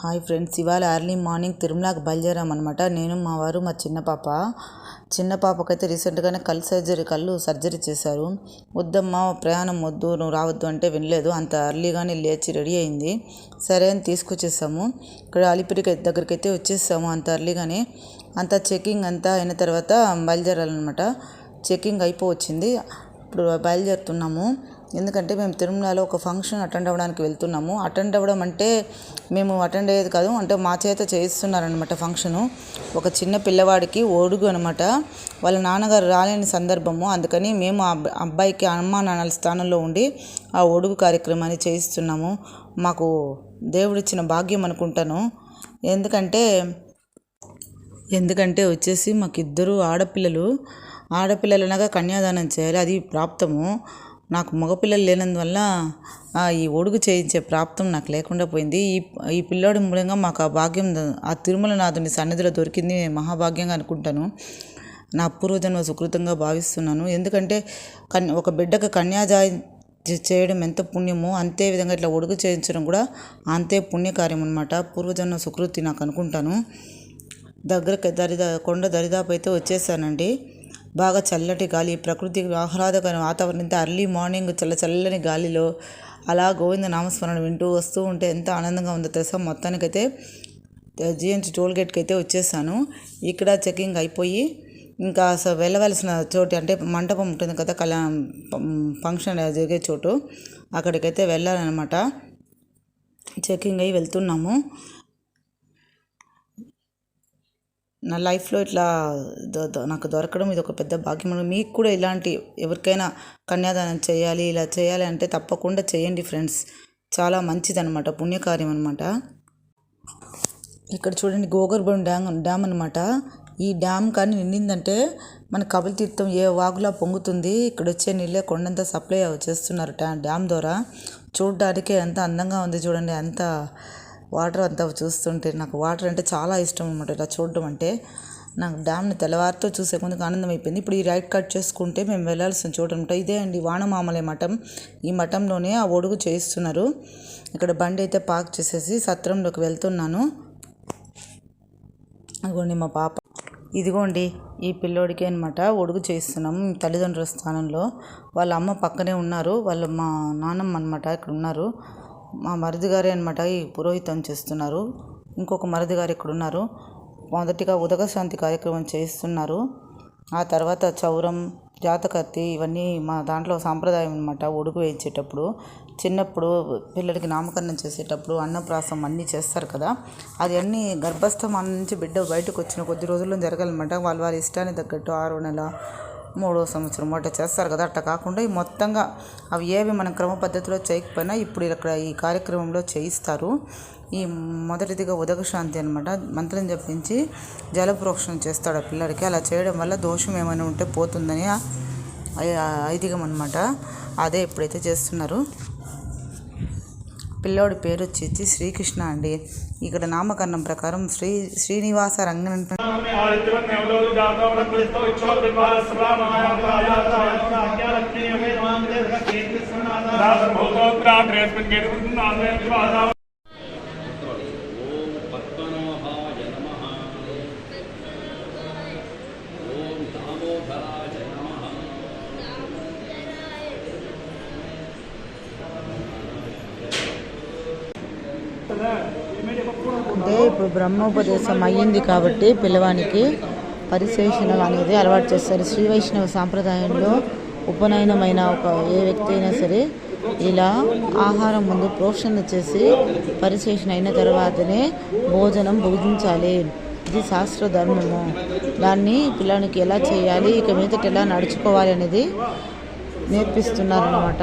Hi friends ఇవాళ early morning తిరుమలకి బయలుదేరామన్నమాట నేను మా వారు మా చిన్న పాప. చిన్న పాపకైతే రీసెంట్గానే కళ్ళు సర్జరీ కళ్ళు సర్జరీ చేశారు. వద్దమ్మా ప్రయాణం వద్దు నువ్వు రావద్దు అంటే వినలేదు. అంత ఎర్లీగానే లేచి రెడీ అయింది. సరే అని తీసుకొచ్చేసాము. ఇక్కడ అలిపిరికి దగ్గరికి అయితే వచ్చేసాము. అంత ఎర్లీగానే అంత చెకింగ్ అంతా అయిన తర్వాత బయలుదేరాలన్నమాట. చెకింగ్ అయిపోవచ్చింది. ఇప్పుడు బయలుదేరుతున్నాము. ఎందుకంటే మేము తిరుమలలో ఒక ఫంక్షన్ అటెండ్ అవ్వడానికి వెళ్తున్నాము. అటెండ్ అవ్వడం అంటే మేము అటెండ్ అయ్యేది కాదు అంటే మా చేత చేయిస్తున్నారనమాట ఫంక్షను. ఒక చిన్న పిల్లవాడికి ఒడుగు అనమాట వాళ్ళ నాన్నగారు రాలేని సందర్భము. అందుకని మేము అబ్బాయికి అమ్మా నాన్నల స్థానంలో ఉండి ఆ ఒడుగు కార్యక్రమాన్ని చేయిస్తున్నాము. మాకు దేవుడిచ్చిన భాగ్యం అనుకుంటాను. ఎందుకంటే ఎందుకంటే వచ్చేసి మాకు ఇద్దరు ఆడపిల్లలు. ఆడపిల్లలనగా కన్యాదానం చేయాలి అది ప్రాప్తము. నాకు మగపిల్లలు లేనందువల్ల ఈ ఒడుగు చేయించే ప్రాప్తం నాకు లేకుండా పోయింది. ఈ ఈ పిల్లోడి మూలంగా మాకు ఆ భాగ్యం ఆ తిరుమలనాథుని సన్నిధిలో దొరికింది. నేను మహాభాగ్యంగా అనుకుంటాను. నా పూర్వజన్మ సుకృతంగా భావిస్తున్నాను. ఎందుకంటే కన్ ఒక బిడ్డకు కన్యాదా చేయడం ఎంత పుణ్యమో అంతే విధంగా ఇట్లా ఒడుగు చేయించడం కూడా అంతే పుణ్యకార్యం అనమాట పూర్వజన్మ సుకృతి నాకు అనుకుంటాను. దగ్గరకి దరిదా కొండ దరిదాపు అయితే వచ్చేసానండి. బాగా చల్లటి గాలి ప్రకృతి ఆహ్లాదకర వాతావరణం. ఇంత అర్లీ మార్నింగ్ చల్ల చల్లని గాలిలో అలా గోవింద నామస్మరణ వింటూ వస్తూ ఉంటే ఎంత ఆనందంగా ఉందో తెలుసా? మొత్తానికైతే జిఎన్టీ టోల్ గేట్కి అయితే వచ్చేసాను. ఇక్కడ చెకింగ్ అయిపోయి ఇంకా అసలు వెళ్ళవలసిన చోటు అంటే మంటపం ఉంటుంది కదా కళ్యాణం ఫంక్షన్ జరిగే చోటు. అక్కడికైతే వెళ్ళాలన్నమాట. చెకింగ్ అయ్యి వెళ్తున్నాము. నా లైఫ్లో ఇట్లా దొ- దొ- నాకు దొరకడం ఇది ఒక పెద్ద భాగ్యం. మీకు కూడా ఇలాంటి ఎవరికైనా కన్యాదానం చేయాలి ఇలా చేయాలి అంటే తప్పకుండా చేయండి ఫ్రెండ్స్. చాలా మంచిదనమాట పుణ్యకార్యం అనమాట ఇక్కడ చూడండి గోగర్భం డ్యామ్ డ్యామ్ అనమాట ఈ డ్యామ్ కానీ నిండిందంటే మన కబలి తీర్థం ఏ వాగులా పొంగుతుంది. ఇక్కడ వచ్చే నీళ్ళే కొండంతా సప్లై చేస్తున్నారు డ్యా- డ్యామ్ ద్వారా. చూడడానికి ఎంత అందంగా ఉంది చూడండి అంత వాటర్ అంతా చూస్తుంటే నాకు వాటర్ అంటే చాలా ఇష్టం అనమాట ఇలా చూడడం అంటే నాకు డ్యామ్ని తెల్లవారితో చూసే ముందుకు ఆనందం అయిపోయింది. ఇప్పుడు ఈ రైట్ కట్ చేసుకుంటే మేము వెళ్ళాల్సిన చోటు అనమాట ఇదే అండి వానమామలే మఠం. ఈ మఠంలోనే ఆ ఒడుగు చేయిస్తున్నారు. ఇక్కడ బండి అయితే పార్క్ చేసేసి సత్రంలోకి వెళ్తున్నాను. అదిగోండి మా పాప. ఇదిగోండి ఈ పిల్లోడికి అనమాట ఒడుగు చేస్తున్నాము తల్లిదండ్రుల స్థానంలో వాళ్ళ అమ్మ పక్కనే ఉన్నారు. వాళ్ళ మా నాన్నమ్మ అనమాట ఇక్కడ ఉన్నారు. మా మరిది గారే అనమాట ఈ పురోహితం చేస్తున్నారు. ఇంకొక మరిది గారు ఇక్కడ ఉన్నారు మొదటిగా ఉదక శాంతి కార్యక్రమం చేయిస్తున్నారు. ఆ తర్వాత చౌరం జాతకత్తి ఇవన్నీ మా దాంట్లో సాంప్రదాయం అనమాట ఒడుగు వేయించేటప్పుడు చిన్నప్పుడు పిల్లలకి నామకరణం చేసేటప్పుడు అన్నప్రాసం అన్నీ చేస్తారు కదా. అది అన్నీ గర్భస్థం నుంచి బిడ్డ బయటకు వచ్చిన కొద్ది రోజుల్లో జరగాలన్నమాట. వాళ్ళ వారి ఇష్టానికి తగ్గట్టు ఆరో నెల మూడో సంవత్సరం అట్లా చేస్తారు కదా అట్లా కాకుండా ఈ మొత్తంగా అవి ఏవి మనం క్రమ పద్ధతిలో చేయకపోయినా ఇప్పుడు ఇక్కడ ఈ కార్యక్రమంలో చేయిస్తారు. ఈ మొదటిదిగా ఉదకశాంతి అనమాట మంత్రం జపించి జలప్రోక్షణ చేస్తాడు ఆ పిల్లడికి. అలా చేయడం వల్ల దోషం ఏమైనా ఉంటే పోతుందని ఐదిగం అనమాట అదే ఇప్పుడైతే చేస్తున్నారు. పిల్లోడి పేరు వచ్చేసి శ్రీకృష్ణ అండి. ఇక్కడ నామకరణం ప్రకారం శ్రీ శ్రీనివాస రంగన్ రాజభూతోగ్రాట్రేస్మిన్ అంటే ఇప్పుడు బ్రహ్మోపదేశం అయ్యింది కాబట్టి పిల్లవానికి పరిశేషణం అనేది అలవాటు చేస్తారు. శ్రీ వైష్ణవ సాంప్రదాయంలో ఉపనయనమైన ఒక ఏ వ్యక్తి అయినా సరే ఇలా ఆహారం ముందు ప్రోక్షణ చేసి పరిశేషణ అయిన తర్వాతనే భోజనం భుజించాలి. ఇది శాస్త్ర ధర్మము. దాన్ని పిల్లానికి ఎలా చేయాలి ఇక మీదట ఎలా నడుచుకోవాలి అనేది నేర్పిస్తున్నారన్నమాట.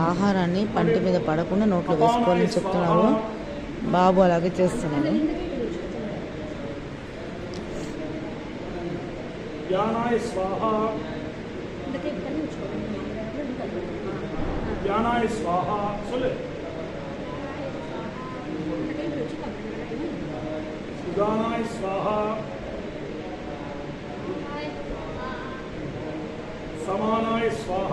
ఆహారాన్ని పంటి మీద పడకుండా నోట్లో వేసుకోవాలని చెప్తున్నారు బాబు అలాగే చేస్తున్నాడు జ్ఞానాయ స్వాహ జ్ఞానాయ స్వాహ சொல்லு సుదానాయ స్వాహ సమానాయ స్వాహ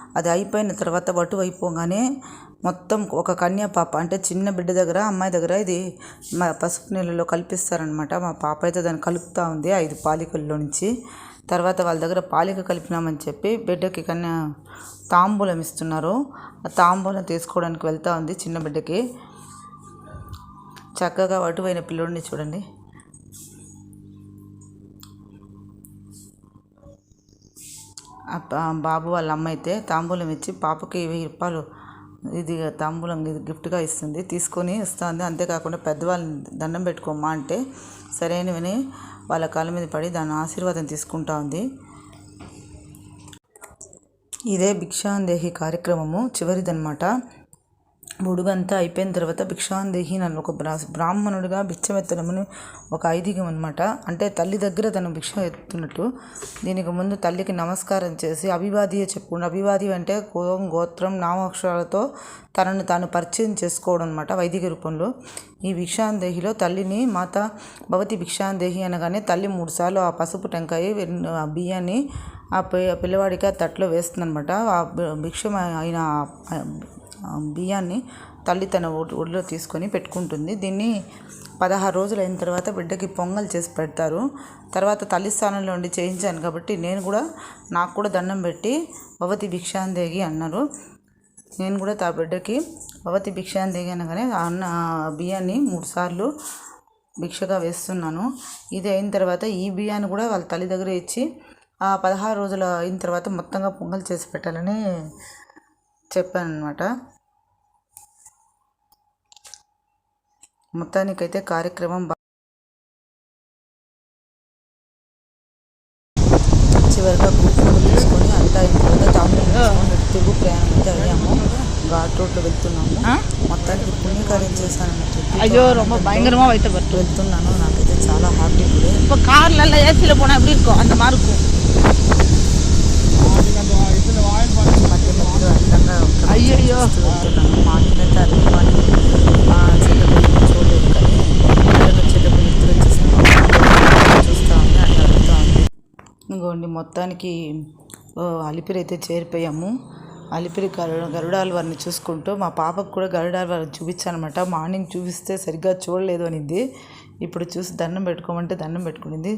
అది అయిపోయిన తర్వాత వటు అయిపోగానే మొత్తం ఒక కన్య పాప అంటే చిన్న బిడ్డ దగ్గర అమ్మాయి దగ్గర ఇది మా పసుపు నీళ్ళలో కలిపిస్తారనమాట మా పాప అయితే దాన్ని కలుపుతూ ఉంది ఐదు పాలికల్లో నుంచి. తర్వాత వాళ్ళ దగ్గర పాలిక కలిపినామని చెప్పి బిడ్డకి కన్యా తాంబూలం ఇస్తున్నారు. ఆ తాంబూలం తీసుకోవడానికి వెళ్తూ ఉంది చిన్న బిడ్డకి. చక్కగా వటువైన పిల్లోడిని చూడండి ఆ పా- బాబు వాళ్ళ అమ్మ అయితే తాంబూలం ఇచ్చి పాపకి వెయ్యి రూపాయలు ఇది తాంబూలం ఇది గిఫ్ట్గా ఇస్తుంది తీసుకొని ఇస్తుంది అంతేకాకుండా పెద్దవాళ్ళని దండం పెట్టుకోమ్మా అంటే సరైనవిని వాళ్ళ కాళ్ళ మీద పడి దాని ఆశీర్వాదం తీసుకుంటా ఉంది. ఇదే భిక్షాందేహి కార్యక్రమము చివరిదనమాట బుడుగంతా అయిపోయిన తర్వాత భిక్షాందేహి నన్ను ఒక బ్రా బ్రాహ్మణుడిగా భిక్షమెత్తడమని ఒక ఐదీగం అనమాట అంటే తల్లి దగ్గర తను భిక్ష ఎత్తున్నట్టు. దీనికి ముందు తల్లికి నమస్కారం చేసి అభివాదియే చెప్పుకుంటు అభివాది అంటే కులం గోత్రం నామాక్షరాలతో తనను తాను పరిచయం చేసుకోవడం అనమాట వైదిక రూపంలో. ఈ భిక్షాందేహిలో తల్లిని మాత భవతి భిక్షాందేహి అనగానే తల్లి మూడుసార్లు ఆ పసుపు టెంకాయ ఆ బియ్యాన్ని ఆ పిల్లవాడికి ఆ తట్లో వేస్తుందనమాట ఆ భిక్ష భిక్షం అయిన బియ్యాన్ని తల్లి తన ఒడిలో తీసుకొని పెట్టుకుంటుంది. దీన్ని పదహారు రోజులు అయిన తర్వాత బిడ్డకి పొంగల్ చేసి పెడతారు. తర్వాత తల్లి స్థానంలో ఉండి చేయించాను కాబట్టి నేను కూడా నాకు కూడా దండం పెట్టి భవతి భిక్షాందేగి అన్నారు. నేను కూడా తా బిడ్డకి భవతి భిక్షాందేగి అనగానే అన్న బియ్యాన్ని మూడుసార్లు భిక్షగా వేస్తున్నాను. ఇది అయిన తర్వాత ఈ బియ్యాన్ని కూడా వాళ్ళ తల్లి దగ్గర ఇచ్చి ఆ పదహారు రోజులు అయిన తర్వాత మొత్తంగా పొంగల్ చేసి పెట్టాలని చెప్పాను అనమాట మొత్తానికైతే కార్యక్రమం బా- చివరిగా గ్రూప్ ఫోటో తీసుకొని అంతా అయిన తర్వాత తమ్ముడు తీసుకొని తిరుగు ప్రయాణం అయితే అయ్యాము ఘాట్ రోడ్లో వెళ్తున్నాము మొత్తానికి పుణ్యకార్యం చేశానని చెప్పి ஐயோ ரொம்ப பயங்கரமா வைத்த பட்டு వెళ్తున్నాను నాకైతే చాలా హ్యాపీ కూడా இப்போ கார்ல எல்லாம் ஏசியில் போனால் எப்படி இருக்கும் அந்த மாதிரி இருக்கும் మొత్తానికి అలిపిరి అయితే చేరిపోయాము. అలిపిరి గరు గరుడాల వారిని చూసుకుంటూ మా పాపకు కూడా గరుడాల వారిని చూపించానమాట. మార్నింగ్ చూపిస్తే సరిగ్గా చూడలేదు అనింది ఇప్పుడు చూసి దండం పెట్టుకోమంటే దండం పెట్టుకునింది.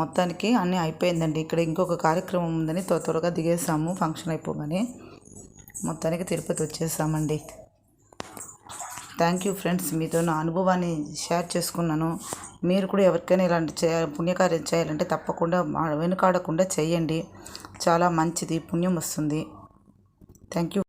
మొత్తానికి అన్నీ అయిపోయిందండి. ఇక్కడ ఇంకొక కార్యక్రమం ఉందని త్వర త్వరగా దిగేసాము ఫంక్షన్ అయిపోగానే. మొత్తానికి తిరుపతి వచ్చేసామండి. Thank you friends. మీతో నా అనుభవాన్ని షేర్ చేసుకున్నాను. మీరు కూడా ఎవరికైనా ఇలాంటి చే పుణ్యకార్యం చేయాలంటే తప్పకుండా వెనుకాడకుండా చేయండి. చాలా మంచిది పుణ్యం వస్తుంది. Thank you